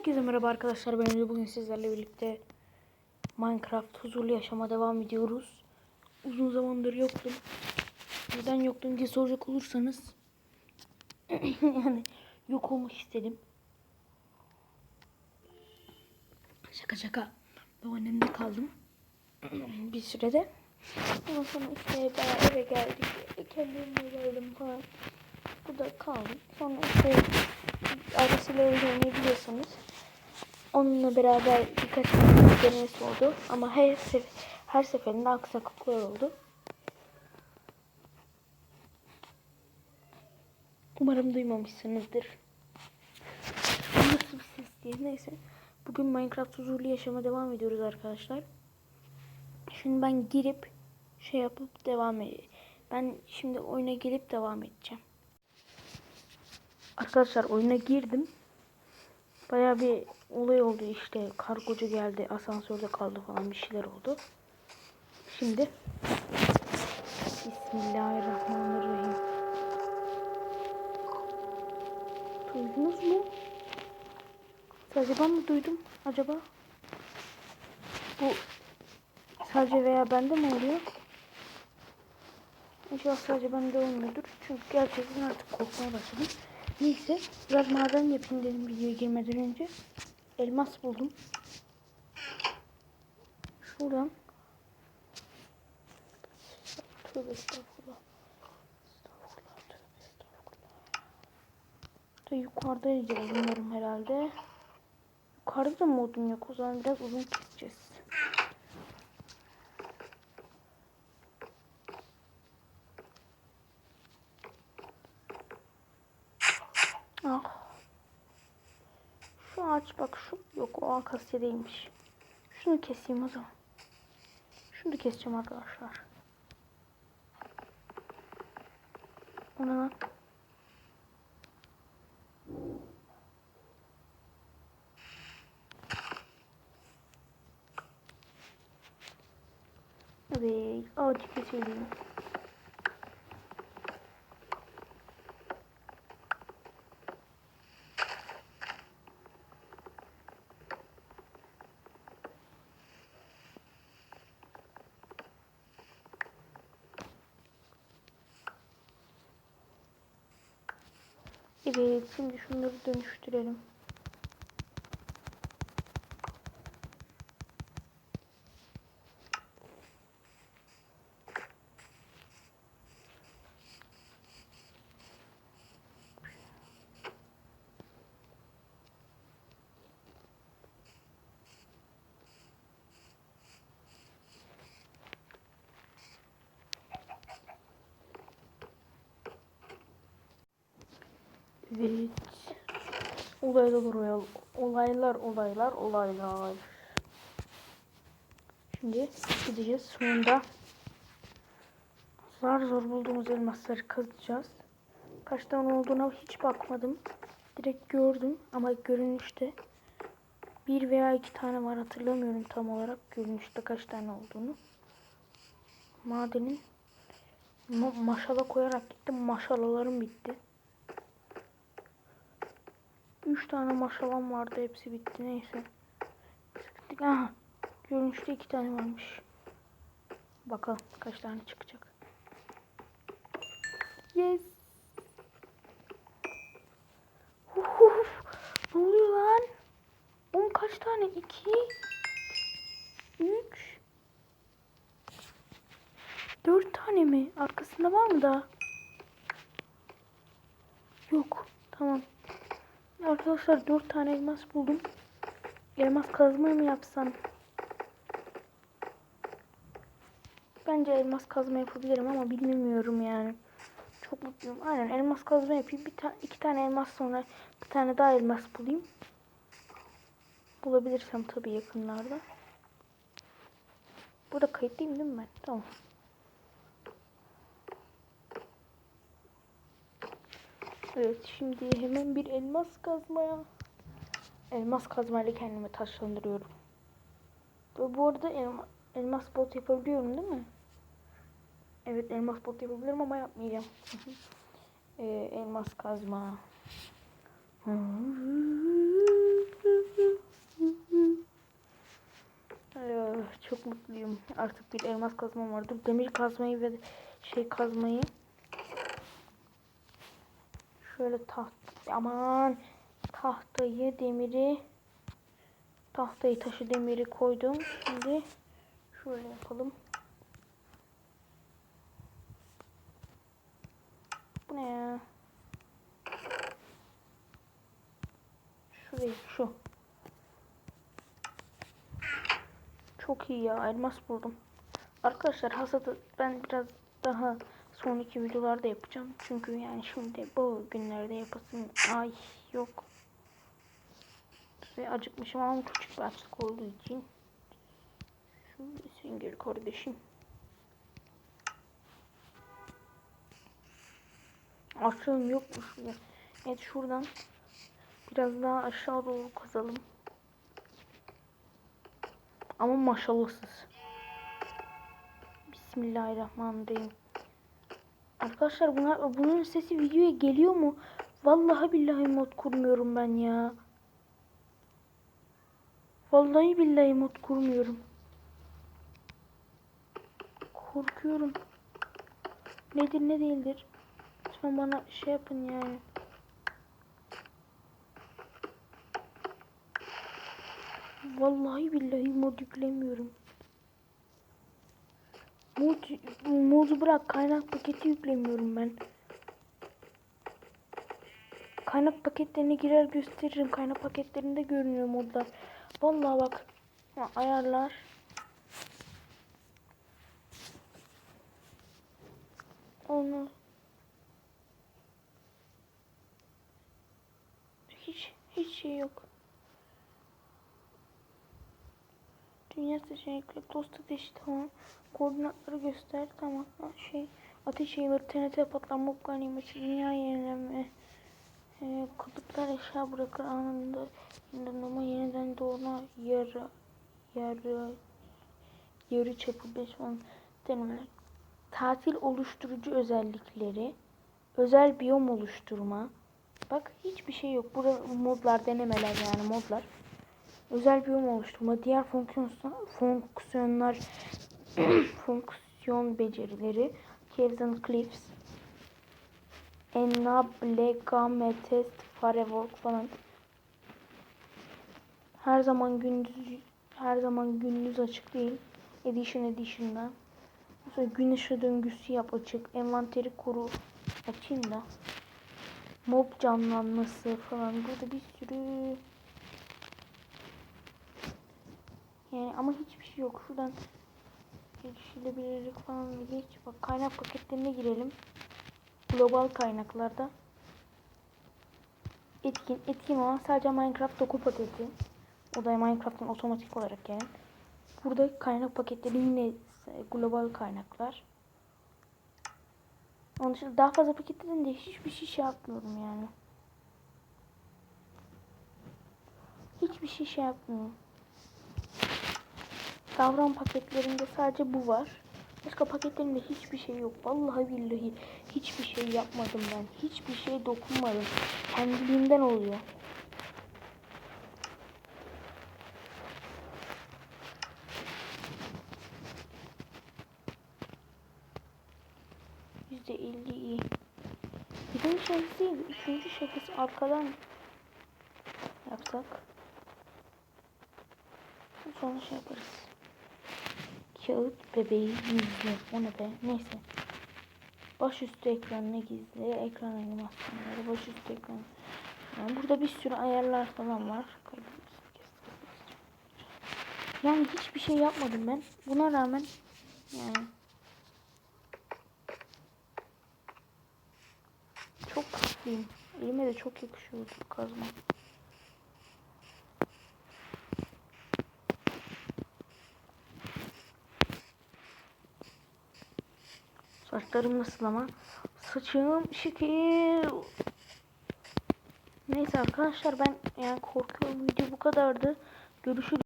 Herkese merhaba arkadaşlar. Ben Emre. Bugün sizlerle birlikte Minecraft huzurlu yaşama devam ediyoruz. Uzun zamandır yoktum. Neden yoktum diye soracak olursanız yani yok olmak istedim. Şaka şaka. Babaannemde kaldım. bir sürede. Ondan sonra işte bayağı eve geldik. Kendime geldim falan. Burada kaldım. Sonra işte ailesiyle oynayabiliyorsanız onunla beraber birkaç denemesi oldu. Ama her, sef her seferinde aksaklıklar oldu. Umarım duymamışsınızdır. Nasıl bir ses diye. Neyse. Bugün Minecraft huzurlu yaşama devam ediyoruz arkadaşlar. Şimdi ben girip şey yapıp devam edeyim. Ben şimdi oyuna girip devam edeceğim. Arkadaşlar oyuna girdim. Baya bir olay oldu işte. Kargocu geldi, asansörde kaldı falan bir şeyler oldu. Şimdi Bismillahirrahmanirrahim. Duydunuz mu? Sadece ben mi duydum acaba? Bu sadece veya bende mi oluyor? İnşallah sadece bende olmuyordur. Çünkü gerçekten artık korkmaya başladım. Neyse biraz maden yapayım dedim videoya girmeden önce. Elmas buldum. Şuradan. Tövbe estağfurullah. Estağfurullah. Tövbe estağfurullah. Da yukarıda bunların herhalde. Yukarıda da mı odun yok? O zaman biraz uzun keseceğiz. Ah. Şu ağaç bak şu. Yok o akasya değilmiş. Şunu keseyim o zaman. Şunu keseceğim arkadaşlar. Ona lan. Evet, ağacı keselim. Evet, şimdi şunları dönüştürelim. Evet. Olaylar olaylar, olaylar, olaylar, olaylar. Şimdi gideceğiz. Sonunda zar zor bulduğumuz elmasları kazacağız. Kaç tane olduğuna hiç bakmadım. Direkt gördüm ama görünüşte bir veya iki tane var hatırlamıyorum tam olarak görünüşte kaç tane olduğunu. Madenin ma maşala koyarak gittim. Maşalalarım bitti. Üç tane maşalam vardı. Hepsi bitti. Neyse. Aha. Görünüşte iki tane varmış. Bakalım kaç tane çıkacak. Yes. Uf, ne oluyor lan? On kaç tane? İki. Üç. Dört tane mi? Arkasında var mı daha? Yok. Tamam. Arkadaşlar dört tane elmas buldum. Elmas kazma mı yapsam? Bence elmas kazma yapabilirim ama bilmiyorum yani. Çok mutluyum. Aynen elmas kazma yapayım. Bir ta iki tane elmas sonra bir tane daha elmas bulayım. Bulabilirsem tabii yakınlarda. Burada kayıtlıyım değil mi ben? Tamam. Evet şimdi hemen bir elmas kazmaya. Elmas kazmayla kendimi taşlandırıyorum. Ve bu arada elma, elmas bot yapabiliyorum değil mi? Evet elmas bot yapabilirim ama yapmayacağım. ee, elmas kazma. Çok mutluyum. Artık bir elmas kazmam vardı. Demir kazmayı ve şey kazmayı Şöyle taht aman tahtayı demiri tahtayı taşı demiri koydum. Şimdi şöyle yapalım. Bu ne ya? Şurayı şu. Çok iyi ya elmas buldum. Arkadaşlar hasadı ben biraz daha sonraki videolarda yapacağım. Çünkü yani şimdi bu günlerde yapasım ay yok. Ve acıkmışım ama küçük bir açlık olduğu için. Şu sünger kardeşim. Açlığım yokmuş bile. Evet şuradan biraz daha aşağı doğru kazalım. Ama maşallahsız. Bismillahirrahmanirrahim. Arkadaşlar buna, bunun sesi videoya geliyor mu? Vallahi billahi mod kurmuyorum ben ya. Vallahi billahi mod kurmuyorum. Korkuyorum. Nedir ne değildir. Lütfen bana şey yapın yani. Vallahi billahi mod yüklemiyorum. Mod, modu bırak kaynak paketi yüklemiyorum ben. Kaynak paketlerine girer gösteririm. Kaynak paketlerinde görünüyor modlar. Vallahi bak. Ha, ayarlar. Onu hiç hiç şey yok. Dünya seçenekleri dost ateşi tamam. Koordinatları göster tamam. Şey ateş yayılır TNT patlar mob ganimeti dünya yenileme. E, kutuplar eşya bırakır anında ama yeniden doğuna yarı yarı yarı çapı 5 falan denemeler. Tatil oluşturucu özellikleri, özel biyom oluşturma. Bak hiçbir şey yok. Burada modlar denemeler yani modlar. Özel biyom oluşturma, diğer fonksiyon fonksiyonlar fonksiyon becerileri, Caves and Cliffs, Enable, Test, Firework falan. Her zaman gündüz her zaman gündüz açık değil. Edition Edition'da. Mesela gün ışığı döngüsü yap açık. Envanteri koru. Açayım da. Mob canlanması falan. Burada bir sürü yani ama hiçbir şey yok. Şuradan erişilebilirlik falan geç. Bak kaynak paketlerine girelim. Global kaynaklarda. Etkin, etkin olan sadece Minecraft doku paketi. O da Minecraft'ın otomatik olarak gelen. Burada kaynak paketleri yine global kaynaklar. Onun dışında daha fazla paketlerin de hiçbir şey şey yapmıyorum yani. Hiçbir şey şey yapmıyorum. Davran paketlerinde sadece bu var. Başka paketlerimde hiçbir şey yok. Vallahi billahi hiçbir şey yapmadım ben. Hiçbir şey dokunmadım. Kendiliğinden oluyor. Yüzde elli iyi. Birinci şahıs değil, üçüncü şahıs arkadan yapsak. Sonra şey yaparız. Kağıt bebeği gizli. O ne be? Neyse. Başüstü ekranına gizli. Ekran animasyonları. Başüstü ekran. Yani burada bir sürü ayarlar falan var. Yani hiçbir şey yapmadım ben. Buna rağmen yani çok mutluyum. Elime de çok yakışıyor bu kazma. Saçlarım nasıl ama? Saçım şekil. Neyse arkadaşlar ben yani korkuyorum video bu kadardı. Görüşürüz.